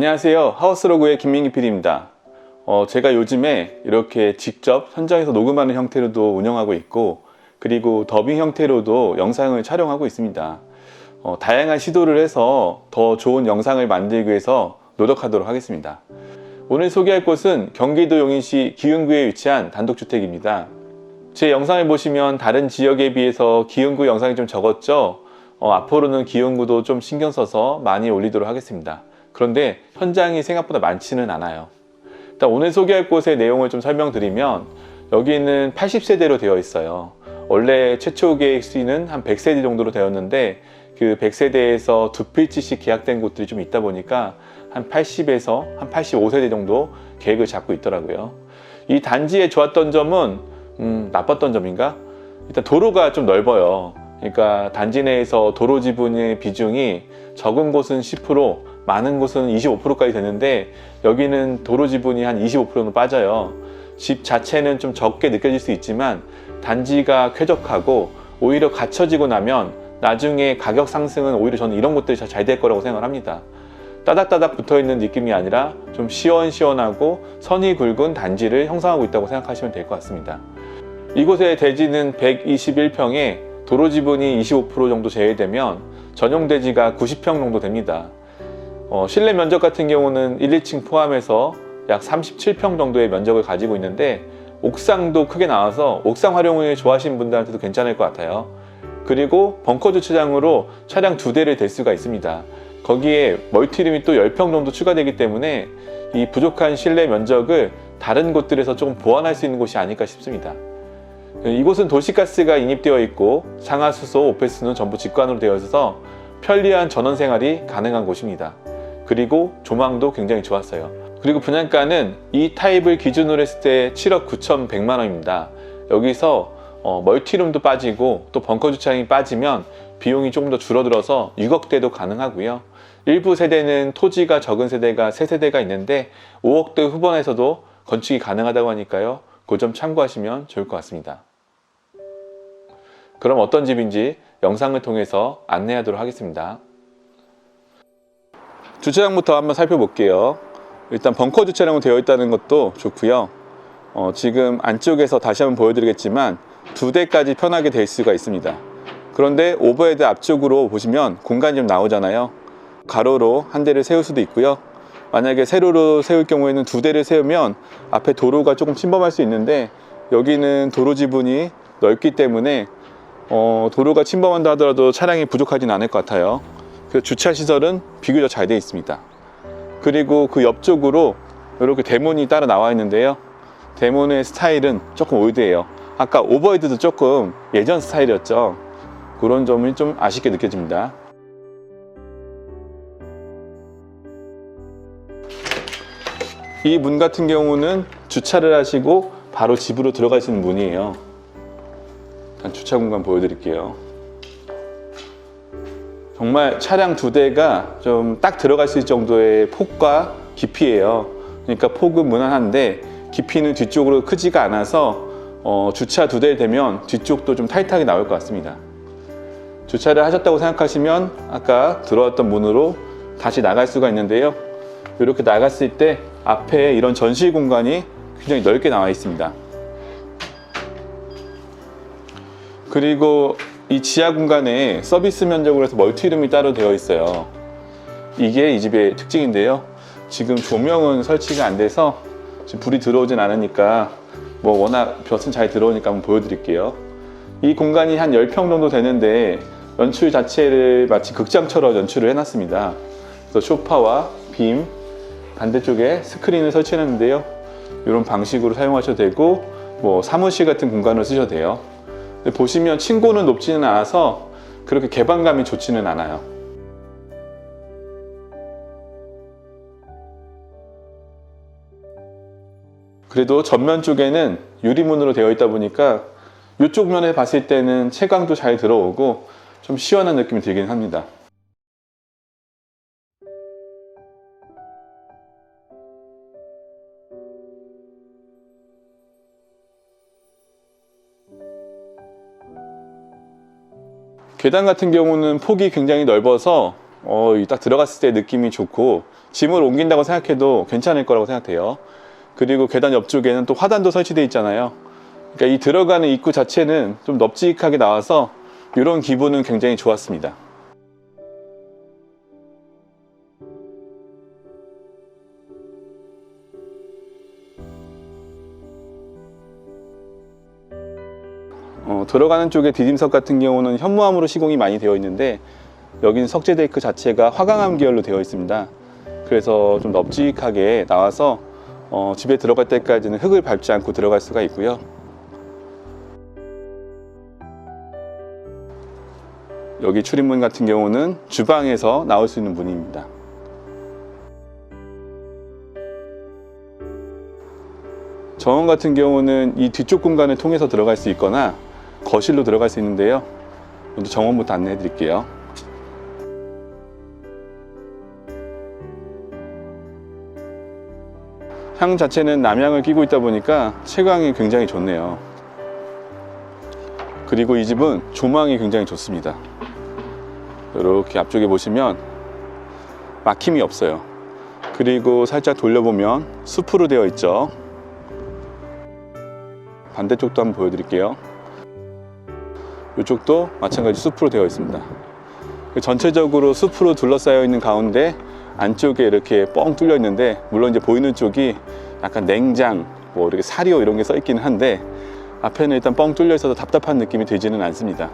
안녕하세요. 하우스로그의 김민기 PD입니다. 어, 제가 요즘에 이렇게 직접 현장에서 녹음하는 형태로도 운영하고 있고, 그리고 더빙 형태로도 영상을 촬영하고 있습니다. 어, 다양한 시도를 해서 더 좋은 영상을 만들기 위해서 노력하도록 하겠습니다. 오늘 소개할 곳은 경기도 용인시 기흥구에 위치한 단독주택입니다. 제 영상을 보시면 다른 지역에 비해서 기흥구 영상이 좀 적었죠? 어, 앞으로는 기흥구도 좀 신경 써서 많이 올리도록 하겠습니다. 그런데 현장이 생각보다 많지는 않아요. 일단 오늘 소개할 곳의 내용을 좀 설명드리면 여기는 80세대로 되어 있어요. 원래 최초 계획 수는 한 100세대 정도로 되었는데 그 100세대에서 두 필지씩 계약된 곳들이 좀 있다 보니까 한 80에서 한 85세대 정도 계획을 잡고 있더라고요. 이 단지의 좋았던 점은 음, 나빴던 점인가? 일단 도로가 좀 넓어요. 그러니까 단지 내에서 도로 지분의 비중이 적은 곳은 10%, 많은 곳은 25%까지 되는데 여기는 도로 지분이 한 25%는 빠져요. 집 자체는 좀 적게 느껴질 수 있지만 단지가 쾌적하고 오히려 갖춰지고 나면 나중에 가격 상승은 오히려 저는 이런 것들이 잘 될 거라고 생각을 합니다. 따닥따닥 붙어 있는 느낌이 아니라 좀 시원시원하고 선이 굵은 단지를 형성하고 있다고 생각하시면 될 것 같습니다. 이곳의 대지는 121평에 도로 지분이 25% 정도 제외되면 전용 대지가 90평 정도 됩니다. 어, 실내 면적 같은 경우는 1, 2층 포함해서 약 37평 정도의 면적을 가지고 있는데 옥상도 크게 나와서 옥상 활용을 좋아하시는 분들한테도 괜찮을 것 같아요. 그리고 벙커 주차장으로 차량 두 대를 댈 수가 있습니다. 거기에 멀티룸이 또 10평 정도 추가되기 때문에 이 부족한 실내 면적을 다른 곳들에서 조금 보완할 수 있는 곳이 아닐까 싶습니다. 이곳은 도시가스가 인입되어 있고 상하수소, 오페스는 전부 직관으로 되어 있어서 편리한 전원 생활이 가능한 곳입니다. 그리고 조망도 굉장히 좋았어요. 그리고 분양가는 이 타입을 기준으로 했을 때 7억 9,100만 원입니다. 여기서 어, 멀티룸도 빠지고 또 벙커 주차장이 빠지면 비용이 조금 더 줄어들어서 6억대도 가능하고요. 일부 세대는 토지가 적은 세대가 3세대가 있는데 5억대 후반에서도 건축이 가능하다고 하니까요. 그 점 참고하시면 좋을 것 같습니다. 그럼 어떤 집인지 영상을 통해서 안내하도록 하겠습니다. 주차장부터 한번 살펴볼게요. 일단 벙커 주차장으로 되어 있다는 것도 좋고요. 어, 지금 안쪽에서 다시 한번 보여드리겠지만 두 대까지 편하게 될 수가 있습니다. 그런데 오버헤드 앞쪽으로 보시면 공간이 좀 나오잖아요. 가로로 한 대를 세울 수도 있고요. 만약에 세로로 세울 경우에는 두 대를 세우면 앞에 도로가 조금 침범할 수 있는데 여기는 도로 지분이 넓기 때문에 어, 도로가 침범한다 하더라도 차량이 부족하진 않을 것 같아요. 그 주차 시설은 비교적 잘 되어 있습니다. 그리고 그 옆쪽으로 이렇게 대문이 따로 나와 있는데요. 대문의 스타일은 조금 올드해요. 아까 오버헤드도 조금 예전 스타일이었죠. 그런 점이 좀 아쉽게 느껴집니다. 이 문 같은 경우는 주차를 하시고 바로 집으로 있는 문이에요. 일단 주차 공간 보여드릴게요. 정말 차량 두 대가 좀 딱 들어갈 수 있을 정도의 폭과 깊이예요. 그러니까 폭은 무난한데 깊이는 뒤쪽으로 크지가 않아서 어, 주차 두 대 되면 뒤쪽도 좀 타이트하게 나올 것 같습니다. 주차를 하셨다고 생각하시면 아까 들어왔던 문으로 다시 나갈 수가 있는데요. 이렇게 나갔을 때 앞에 이런 전시 공간이 굉장히 넓게 나와 있습니다. 그리고 이 지하 공간에 서비스 면적으로 해서 멀티룸이 따로 되어 있어요. 이게 이 집의 특징인데요. 지금 조명은 설치가 안 돼서 지금 불이 들어오진 않으니까 뭐 워낙 볕은 잘 들어오니까 한번 보여드릴게요. 이 공간이 한 10평 정도 되는데 연출 자체를 마치 극장처럼 연출을 해놨습니다. 그래서 소파와 빔, 반대쪽에 스크린을 설치했는데요. 이런 방식으로 사용하셔도 되고 뭐 사무실 같은 공간을 쓰셔도 돼요. 보시면 층고는 높지는 않아서 그렇게 개방감이 좋지는 않아요. 그래도 전면 쪽에는 유리문으로 되어 있다 보니까 이쪽 면에 봤을 때는 채광도 잘 들어오고 좀 시원한 느낌이 들긴 합니다. 계단 같은 경우는 폭이 굉장히 넓어서 어, 이딱 들어갔을 때 느낌이 좋고 짐을 옮긴다고 생각해도 괜찮을 거라고 생각돼요. 그리고 계단 옆쪽에는 또 화단도 설치되어 있잖아요. 그러니까 이 들어가는 입구 자체는 좀 넙직하게 나와서 이런 기분은 굉장히 좋았습니다. 들어가는 쪽에 디딤석 같은 경우는 현무암으로 시공이 많이 되어 있는데 여긴 석재 데이크 자체가 화강암 계열로 되어 있습니다. 그래서 좀 넙직하게 나와서 어, 집에 들어갈 때까지는 흙을 밟지 않고 들어갈 수가 있고요. 여기 출입문 같은 경우는 주방에서 나올 수 있는 문입니다. 정원 같은 경우는 이 뒤쪽 공간을 통해서 들어갈 수 있거나 거실로 들어갈 수 있는데요. 먼저 정원부터 안내해 드릴게요. 향 자체는 남향을 끼고 있다 보니까 채광이 굉장히 좋네요. 그리고 이 집은 조망이 굉장히 좋습니다. 이렇게 앞쪽에 보시면 막힘이 없어요. 그리고 살짝 돌려보면 숲으로 되어 있죠. 반대쪽도 한번 보여드릴게요. 이쪽도 마찬가지 숲으로 되어 있습니다. 전체적으로 숲으로 둘러싸여 있는 가운데 안쪽에 이렇게 뻥 뚫려 있는데 물론 이제 보이는 쪽이 약간 냉장, 뭐 이렇게 사리오 이런 게 써 있기는 한데 앞에는 일단 뻥 뚫려 있어서 답답한 느낌이 들지는 않습니다.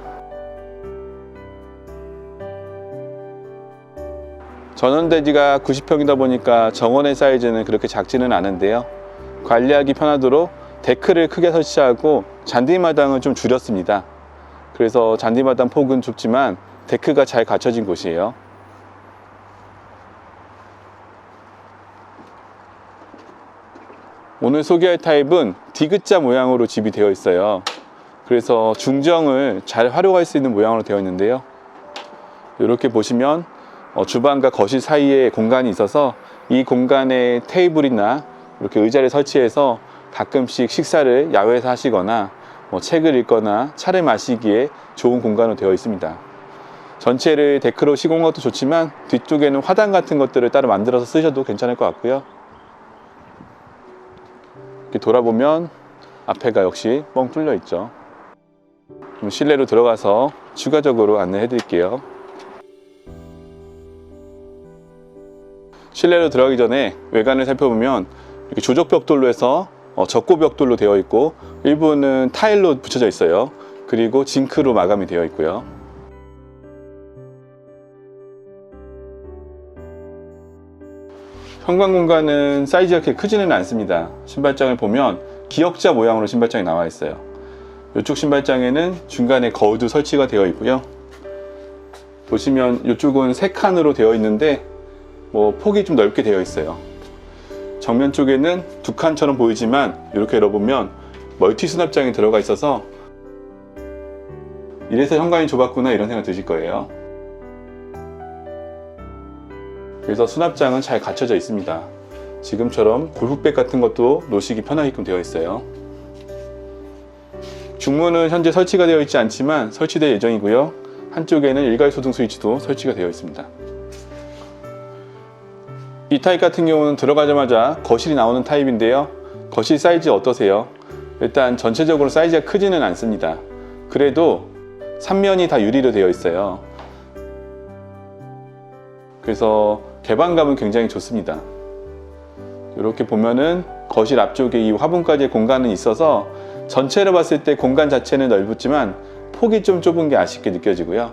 전원대지가 90평이다 보니까 정원의 사이즈는 그렇게 작지는 않은데요. 관리하기 편하도록 데크를 크게 설치하고 잔디마당을 좀 줄였습니다. 그래서 잔디마당 폭은 좁지만 데크가 잘 갖춰진 곳이에요. 오늘 소개할 타입은 디귿자 모양으로 집이 되어 있어요. 그래서 중정을 잘 활용할 수 있는 모양으로 되어 있는데요. 이렇게 보시면 어, 주방과 거실 사이에 공간이 있어서 이 공간에 테이블이나 이렇게 의자를 설치해서 가끔씩 식사를 야외에서 하시거나 뭐 책을 읽거나 차를 마시기에 좋은 공간으로 되어 있습니다. 전체를 데크로 시공한 것도 좋지만 뒤쪽에는 화단 같은 것들을 따로 만들어서 쓰셔도 괜찮을 것 같고요. 이렇게 돌아보면 앞에가 역시 뻥 뚫려 있죠. 좀 실내로 들어가서 추가적으로 안내해 드릴게요. 실내로 들어가기 전에 외관을 살펴보면 이렇게 조적 벽돌로 해서 어, 적고 벽돌로 되어 있고 일부는 타일로 붙여져 있어요. 그리고 징크로 마감이 되어 있고요. 현관 공간은 사이즈가 그렇게 크지는 않습니다. 신발장을 보면 기역자 모양으로 신발장이 나와 있어요. 이쪽 신발장에는 중간에 거울도 설치가 되어 있고요. 보시면 이쪽은 세 칸으로 되어 있는데 뭐 폭이 좀 넓게 되어 있어요. 정면 쪽에는 두 칸처럼 보이지만 이렇게 열어보면 멀티 수납장이 들어가 있어서 이래서 현관이 좁았구나 이런 생각 드실 거예요. 그래서 수납장은 잘 갖춰져 있습니다. 지금처럼 골프백 같은 것도 놓으시기 편하게끔 되어 있어요. 중문은 현재 설치가 되어 있지 않지만 설치될 예정이고요. 한쪽에는 일괄 소등 스위치도 설치가 되어 있습니다. 이 타입 같은 경우는 들어가자마자 거실이 나오는 타입인데요. 거실 사이즈 어떠세요? 일단 전체적으로 사이즈가 크지는 않습니다. 그래도 3면이 다 유리로 되어 있어요. 그래서 개방감은 굉장히 좋습니다. 이렇게 보면은 거실 앞쪽에 이 화분까지의 공간은 있어서 전체로 봤을 때 공간 자체는 넓었지만 폭이 좀 좁은 게 아쉽게 느껴지고요.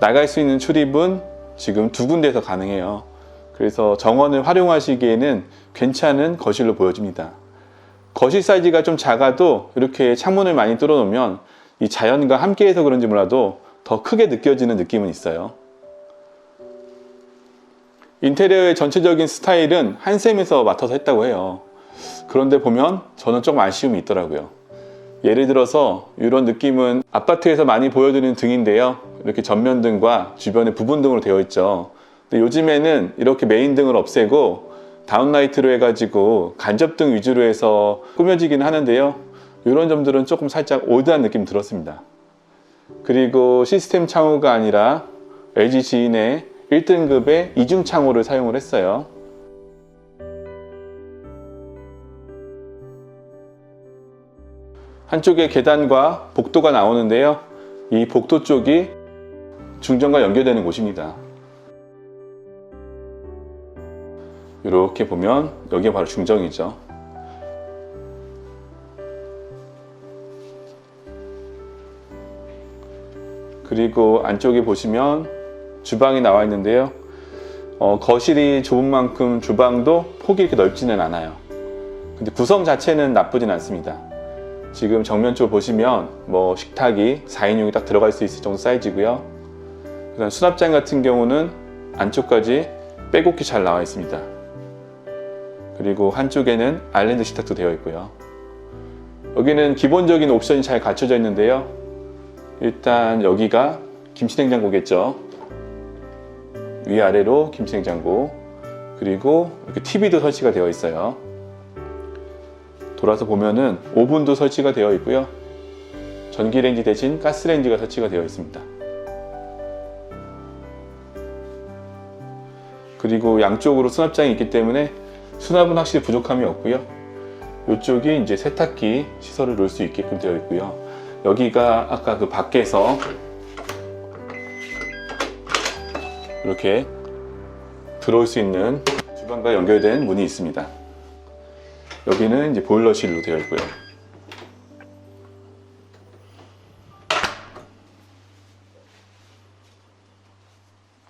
나갈 수 있는 출입은 지금 두 군데에서 가능해요. 그래서 정원을 활용하시기에는 괜찮은 거실로 보여집니다. 거실 사이즈가 좀 작아도 이렇게 창문을 많이 뚫어 놓으면 이 자연과 함께해서 그런지 몰라도 더 크게 느껴지는 느낌은 있어요. 인테리어의 전체적인 스타일은 한샘에서 맡아서 했다고 해요. 그런데 보면 저는 조금 아쉬움이 있더라고요. 예를 들어서 이런 느낌은 아파트에서 많이 보여드리는 등인데요. 이렇게 전면 등과 주변에 부분 등으로 되어 있죠. 근데 요즘에는 이렇게 메인 등을 없애고 다운라이트로 해가지고 간접등 위주로 해서 꾸며지기는 하는데요. 이런 점들은 조금 살짝 올드한 느낌 들었습니다. 그리고 시스템 창호가 아니라 LG 지인의 1등급의 이중 창호를 사용을 했어요. 한쪽에 계단과 복도가 나오는데요. 이 복도 쪽이 중정과 연결되는 곳입니다. 이렇게 보면 여기가 바로 중정이죠. 그리고 안쪽에 보시면 주방이 나와 있는데요. 어, 거실이 좁은 만큼 주방도 폭이 이렇게 넓지는 않아요. 근데 구성 자체는 나쁘진 않습니다. 지금 정면 쪽 보시면 뭐 식탁이 4인용이 딱 들어갈 수 있을 정도 사이즈고요. 그다음 수납장 같은 경우는 안쪽까지 빼곡히 잘 나와 있습니다. 그리고 한쪽에는 아일랜드 식탁도 되어 있고요. 여기는 기본적인 옵션이 잘 갖춰져 있는데요. 일단 여기가 김치냉장고겠죠. 위아래로 김치냉장고. 그리고 이렇게 TV도 설치가 되어 있어요. 돌아서 보면은 오븐도 설치가 되어 있고요. 전기레인지 대신 가스레인지가 설치가 되어 있습니다. 그리고 양쪽으로 수납장이 있기 때문에 수납은 확실히 부족함이 없고요. 이쪽이 이제 세탁기 시설을 놓을 수 있게끔 되어 있고요. 여기가 아까 그 밖에서 이렇게 들어올 수 있는 주방과 연결된 문이 있습니다. 여기는 이제 보일러실로 되어 있고요.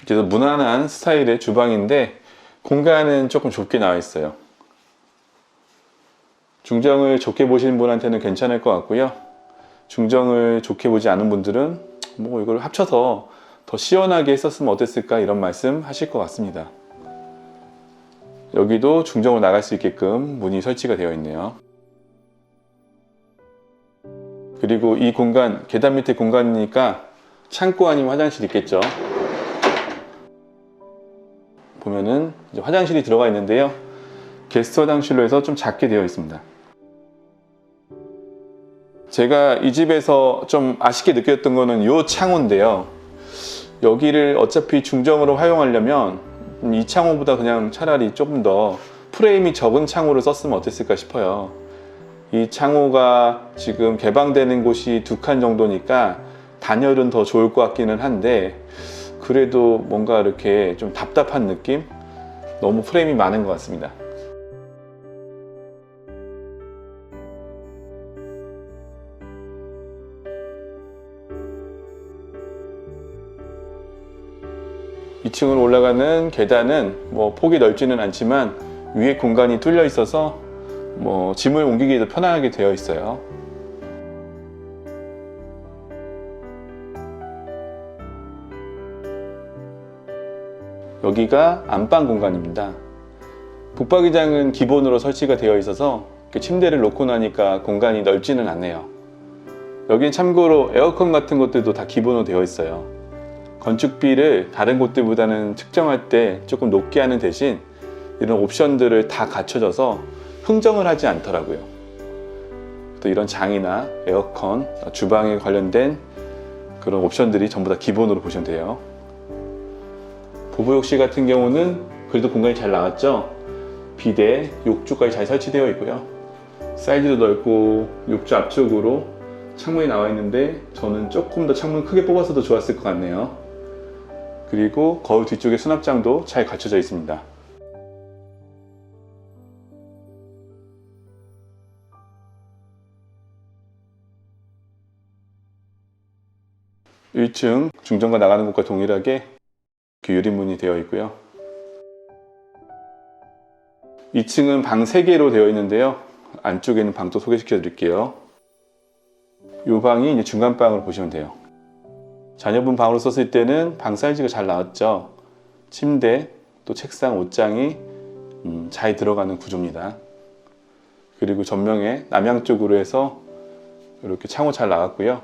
그래서 무난한 스타일의 주방인데 공간은 조금 좁게 나와 있어요. 중정을 좋게 보시는 분한테는 괜찮을 것 같고요. 중정을 좋게 보지 않은 분들은 뭐 이걸 합쳐서 더 시원하게 했었으면 어땠을까 이런 말씀 하실 것 같습니다. 여기도 중정으로 나갈 수 있게끔 문이 설치가 되어 있네요. 그리고 이 공간, 계단 밑에 공간이니까 창고 아니면 화장실 있겠죠. 보면은 화장실이 들어가 있는데요. 게스트 화장실로 해서 좀 작게 되어 있습니다. 제가 이 집에서 좀 아쉽게 느꼈던 거는 이 창호인데요. 여기를 어차피 중정으로 활용하려면 이 창호보다 그냥 차라리 조금 더 프레임이 적은 창호를 썼으면 어땠을까 싶어요. 이 창호가 지금 개방되는 곳이 두 칸 정도니까 단열은 더 좋을 것 같기는 한데 그래도 뭔가 이렇게 좀 답답한 느낌? 너무 프레임이 많은 것 같습니다. 이층으로 올라가는 계단은 뭐 폭이 넓지는 않지만 위에 공간이 뚫려 있어서 뭐 짐을 옮기기도 편하게 되어 있어요. 여기가 안방 공간입니다. 북박이장은 기본으로 설치가 되어 있어서 침대를 놓고 나니까 공간이 넓지는 않네요. 여기 참고로 에어컨 같은 것들도 다 기본으로 되어 있어요. 건축비를 다른 곳들보다는 측정할 때 조금 높게 하는 대신 이런 옵션들을 다 갖춰져서 흥정을 하지 않더라고요. 또 이런 장이나 에어컨, 주방에 관련된 그런 옵션들이 전부 다 기본으로 보시면 돼요. 부부욕실 같은 경우는 그래도 공간이 잘 나왔죠. 비대, 욕조까지 잘 설치되어 있고요. 사이즈도 넓고 욕조 앞쪽으로 창문이 나와 있는데 저는 조금 더 창문 크게 뽑아서도 좋았을 것 같네요. 그리고 거울 뒤쪽에 수납장도 잘 갖춰져 있습니다. 1층 중정과 나가는 곳과 동일하게 그 유리문이 되어 있고요. 2층은 방 3개로 되어 있는데요. 안쪽에는 방도 소개시켜 드릴게요. 이 방이 이제 중간방으로 보시면 돼요. 자녀분 방으로 썼을 때는 방 사이즈가 잘 나왔죠. 침대, 또 책상, 옷장이 음, 잘 들어가는 구조입니다. 그리고 전명에 남양 쪽으로 해서 이렇게 창호 잘 나왔고요.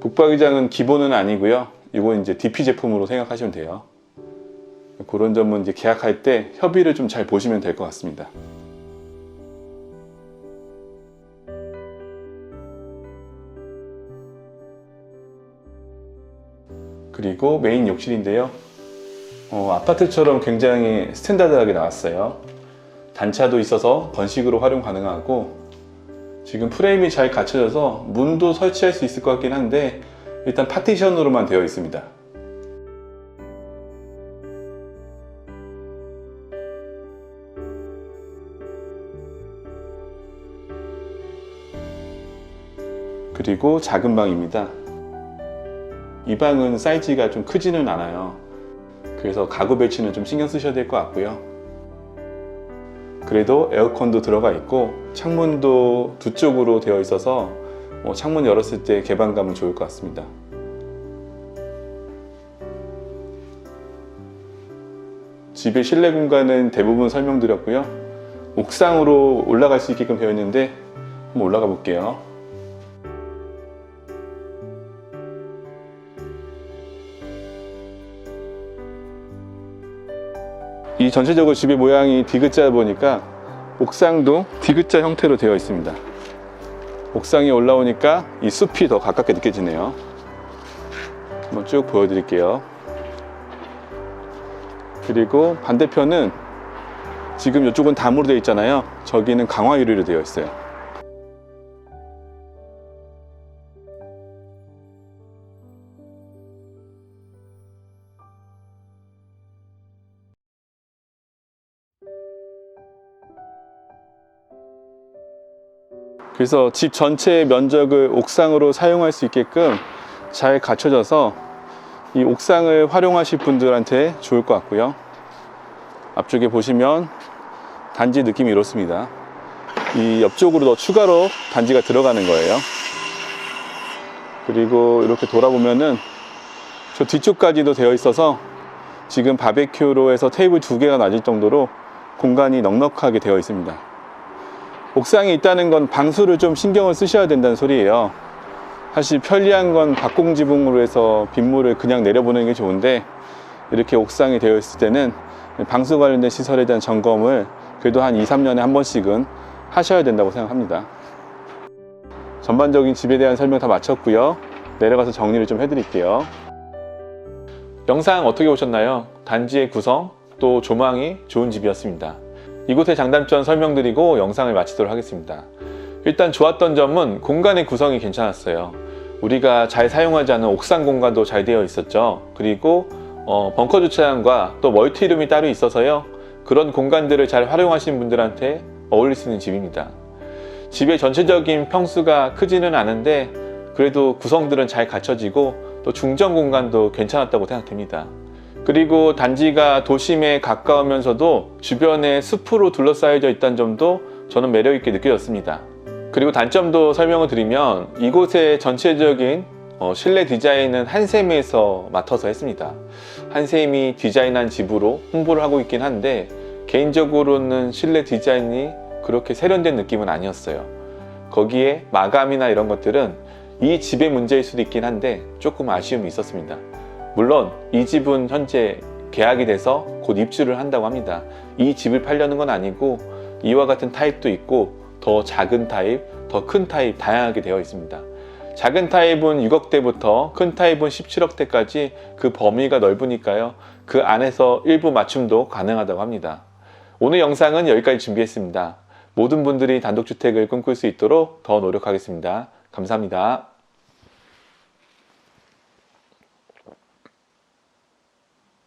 북박이장은 기본은 아니고요. 이건 이제 DP 제품으로 생각하시면 돼요. 그런 점은 이제 계약할 때 협의를 좀 잘 보시면 될 것 같습니다. 그리고 메인 욕실인데요. 어, 아파트처럼 굉장히 스탠다드하게 나왔어요. 단차도 있어서 건식으로 활용 가능하고 지금 프레임이 잘 갖춰져서 문도 설치할 수 있을 것 같긴 한데 일단 파티션으로만 되어 있습니다. 그리고 작은 방입니다. 이 방은 사이즈가 좀 크지는 않아요. 그래서 가구 배치는 좀 신경 쓰셔야 될 것 같고요. 그래도 에어컨도 들어가 있고 창문도 두 쪽으로 되어 있어서 뭐 창문 열었을 때 개방감은 좋을 것 같습니다. 집의 실내 공간은 대부분 설명드렸고요. 옥상으로 올라갈 수 있게끔 되어 있는데 한번 올라가 볼게요. 이 전체적으로 집의 모양이 디귿자 보니까 옥상도 디귿자 형태로 되어 있습니다. 옥상에 올라오니까 이 숲이 더 가깝게 느껴지네요. 한번 쭉 보여드릴게요. 그리고 반대편은 지금 이쪽은 담으로 되어 있잖아요. 저기는 강화 유리로 되어 있어요. 그래서 집 전체의 면적을 옥상으로 사용할 수 있게끔 잘 갖춰져서 이 옥상을 활용하실 분들한테 좋을 것 같고요. 앞쪽에 보시면 단지 느낌이 이렇습니다. 이 옆쪽으로 더 추가로 단지가 들어가는 거예요. 그리고 이렇게 돌아보면은 저 뒤쪽까지도 되어 있어서 지금 바베큐로 해서 테이블 두 개가 놔질 정도로 공간이 넉넉하게 되어 있습니다. 옥상에 있다는 건 방수를 좀 신경을 쓰셔야 된다는 소리예요. 사실 편리한 건 박공지붕으로 해서 빗물을 그냥 내려보내는 게 좋은데 이렇게 옥상에 되어 있을 때는 방수 관련된 시설에 대한 점검을 그래도 한 2, 3년에 한 번씩은 하셔야 된다고 생각합니다. 전반적인 집에 대한 설명 다 마쳤고요. 내려가서 정리를 좀 해드릴게요. 영상 어떻게 보셨나요? 단지의 구성, 또 조망이 좋은 집이었습니다. 이곳의 장단점 설명드리고 영상을 마치도록 하겠습니다. 일단 좋았던 점은 공간의 구성이 괜찮았어요. 우리가 잘 사용하지 않은 옥상 공간도 잘 되어 있었죠. 그리고 어, 벙커 주차장과 또 멀티룸이 따로 있어서요. 그런 공간들을 잘 활용하시는 분들한테 어울릴 수 있는 집입니다. 집의 전체적인 평수가 크지는 않은데 그래도 구성들은 잘 갖춰지고 또 중정 공간도 괜찮았다고 생각됩니다. 그리고 단지가 도심에 가까우면서도 주변에 숲으로 둘러싸여져 있다는 점도 저는 매력있게 느껴졌습니다. 그리고 단점도 설명을 드리면 이곳의 전체적인 어, 실내 디자인은 한샘에서 맡아서 했습니다. 한샘이 디자인한 집으로 홍보를 하고 있긴 한데 개인적으로는 실내 디자인이 그렇게 세련된 느낌은 아니었어요. 거기에 마감이나 이런 것들은 이 집의 문제일 수도 있긴 한데 조금 아쉬움이 있었습니다. 물론 이 집은 현재 계약이 돼서 곧 입주를 한다고 합니다. 이 집을 팔려는 건 아니고 이와 같은 타입도 있고 더 작은 타입, 더 큰 타입 다양하게 되어 있습니다. 작은 타입은 6억대부터 큰 타입은 17억대까지 그 범위가 넓으니까요. 그 안에서 일부 맞춤도 가능하다고 합니다. 오늘 영상은 여기까지 준비했습니다. 모든 분들이 단독주택을 꿈꿀 수 있도록 더 노력하겠습니다. 감사합니다.